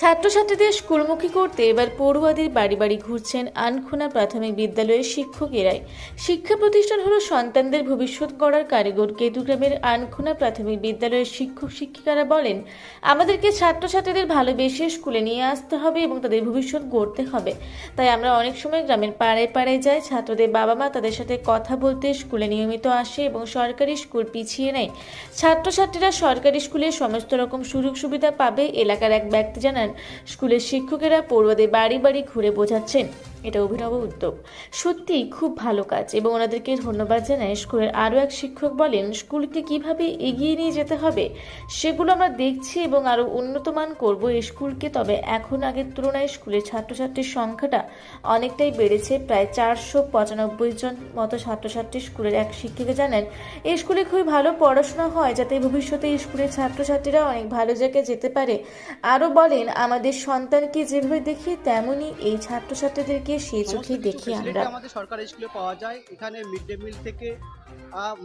ছাত্রছাত্রীদের স্কুলমুখী করতে এবার পড়ুয়াদের বাড়ি বাড়ি ঘুরছেন আনখোনা প্রাথমিক বিদ্যালয়ের শিক্ষকেরাই। শিক্ষা প্রতিষ্ঠান হলো সন্তানদের ভবিষ্যৎ গড়ার কারিগর। কেতুগ্রামের আনখোনা প্রাথমিক বিদ্যালয়ের শিক্ষক শিক্ষিকারা বলেন, আমাদেরকে ছাত্রছাত্রীদের ভালোবেসে স্কুলে নিয়ে আসতে হবে এবং তাদের ভবিষ্যৎ গড়তে হবে। তাই আমরা অনেক সময় গ্রামের পাড়ায় পাড়ায় যাই, ছাত্রদের বাবা মা তাদের সাথে কথা বলতে স্কুলে নিয়মিত আসে এবং সরকারি স্কুল পিছিয়ে নেয়। ছাত্রছাত্রীরা সরকারি স্কুলে সমস্ত রকম সুযোগ সুবিধা পাবে, এলাকার এক ব্যক্তি জানান। স্কুলের শিক্ষকেরা পড়ুয়াদের বাড়ি বাড়ি ঘুরে বোঝাচ্ছেন। এটা অভিনব উদ্যোগ। সত্যিই খুব ভালো কাজ এবং ওনাদেরকে ধন্যবাদ জানায় স্কুলের আরও এক শিক্ষক বলেন, স্কুলকে কীভাবে এগিয়ে নিয়ে যেতে হবে, সেগুলো আমরা দেখছি এবং আরও উন্নতমান করব এই স্কুলকে। তবে এখন আগের তুলনায় স্কুলের ছাত্রছাত্রীর সংখ্যাটা অনেকটাই বেড়েছে। প্রায় চারশো পঁচানব্বই জন মতো ছাত্রছাত্রী স্কুলের এক শিক্ষিকা জানেন, এই স্কুলে খুবই ভালো পড়াশোনা হয় যাতে ভবিষ্যতে স্কুলের ছাত্রছাত্রীরা অনেক ভালো জায়গায় যেতে পারে। আরও বলেন, আমাদের সন্তানকে যেভাবে দেখি, তেমনই এই ছাত্রছাত্রীদেরকে সেই সমস্ত চোখেই দেখি আমরা। আমাদের সরকারি স্কুলে পাওয়া যায়। এখানে মিড ডে মিল থেকে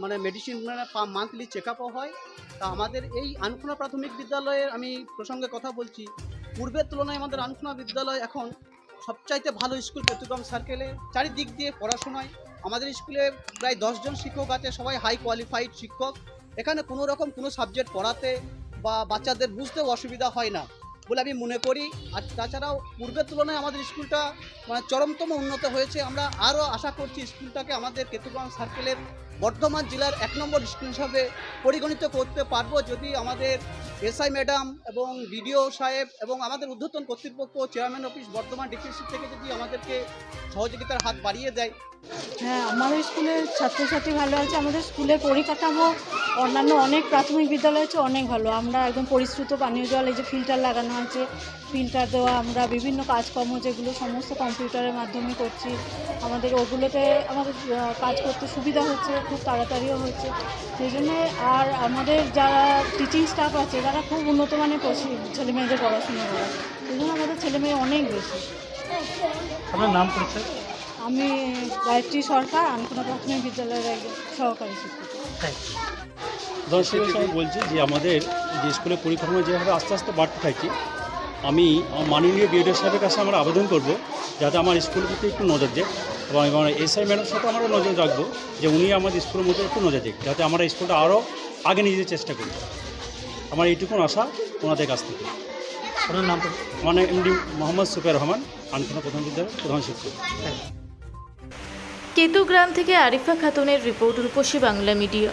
মানে মেডিসিন মানে মান্থলি চেক আপও হয়। তা আমাদের এই আনখোনা প্রাথমিক বিদ্যালয়ের আমি প্রসঙ্গে কথা বলছি। পূর্বের তুলনায় আমাদের আনখোনা বিদ্যালয় এখন সবচাইতে ভালো স্কুল চট্টগ্রাম সার্কেলে চারিদিক দিয়ে পড়াশোনায়। আমাদের স্কুলে প্রায় দশজন শিক্ষক আছে সবাই হাই কোয়ালিফাইড শিক্ষক। এখানে কোনো রকম কোনো সাবজেক্ট পড়াতে বা বাচ্চাদের বুঝতেও অসুবিধা হয় না। বলে আমি মনে করি। আর তাছাড়াও পূর্বের তুলনায় আমাদের স্কুলটা মানে চরমতম উন্নত হয়েছে। আমরা আরও আশা করছি স্কুলটাকে আমাদের কেতুগ্রাম সার্কেলের বর্ধমান জেলার এক নম্বর স্কুল হিসাবে পরিগণিত করতে পারব। যদি আমাদের এসআই ম্যাডাম এবং ডিডিও সাহেব এবং আমাদের ঊর্ধ্বতন কর্তৃপক্ষ, চেয়ারম্যান অফিস, বর্ধমান ডিপিসি থেকে যদি আমাদেরকে সহযোগিতার হাত বাড়িয়ে দেয় হ্যাঁ আমাদের স্কুলের ছাত্রছাত্রী ভালো আছে, আমাদের স্কুলের পরিকাঠামো, অন্যান্য অনেক প্রাথমিক বিদ্যালয় আছে, অনেক ভালো। আমরা একদম পরিশ্রুত পানীয় জল, এই যে ফিল্টার লাগানো আছে, ফিল্টার দেওয়া, আমরা বিভিন্ন কাজকর্ম যেগুলো সমস্ত কম্পিউটারের মাধ্যমে করছি। আমাদের ওগুলোতে আমাদের কাজ করতে সুবিধা হচ্ছে, খুব তাড়াতাড়িও হচ্ছে। সেই জন্যে আর আমাদের যারা টিচিং স্টাফ আছে, তারা খুব উন্নত মানের ছেলে মেয়েদের পড়াশোনা করে। সেই জন্য আমাদের ছেলে মেয়ে অনেক বেশি। আপনার নাম পরিচয় আমি গায়ত্রী সরকার আনকোনা প্রাথমিক বিদ্যালয়ের একজন সহকারী শিক্ষক। দর্শক আমি বলছি যে আমাদের যে স্কুলের পরিকাঠামো যেভাবে আস্তে আস্তে বাড়তে থাকি আমি মাননীয় বিএডের সাহেবের কাছে আমরা আবেদন করব যাতে আমার স্কুলের প্রতি একটু নজর দেয় এবং আমার এসআই ম্যাডামের সাথে আমরা নজর রাখব যে উনি আমাদের স্কুলের মধ্যে একটু নজর দিক যাতে আমরা স্কুলটা আরও আগে নিয়ে যেতে চেষ্টা করি। আমার এইটুকুন আশা ওনাদের কাছ থেকে। আপনার নাম আমার নাম এমডি মোহাম্মদ সুফিয়া রহমান আনখানা প্রধান বিদ্যালয়ের প্রধান শিক্ষক। কেতুগ্রাম থেকে আরিফা খাতুনের রিপোর্ট রূপসী বাংলা মিডিয়া।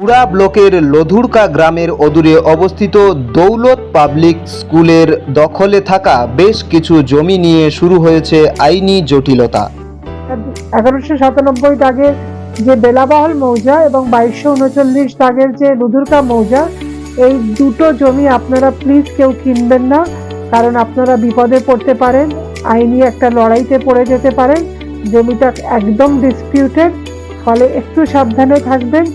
পুরা ব্লকের লধুরকা গ্রামের অদূরে অবস্থিত দৌলত পাবলিক স্কুলের দখলে থাকা বেশ কিছু জমি নিয়ে শুরু হয়েছে আইনি জটিলতা। এগারোশো সাতানব্বই দাগের যে বেলাবহল মৌজা এবং বাইশশো উনচল্লিশ দাগের যে লুধুরকা মৌজা এই দুটো জমি আপনারা প্লিজ কেউ কিনবেন না কারণ আপনারা বিপদে পড়তে পারেন। আইনি একটা লড়াইতে পড়ে যেতে পারেন। জমিটা একদম ডিসপিউটেড ফলে একটু সাবধানে থাকবেন।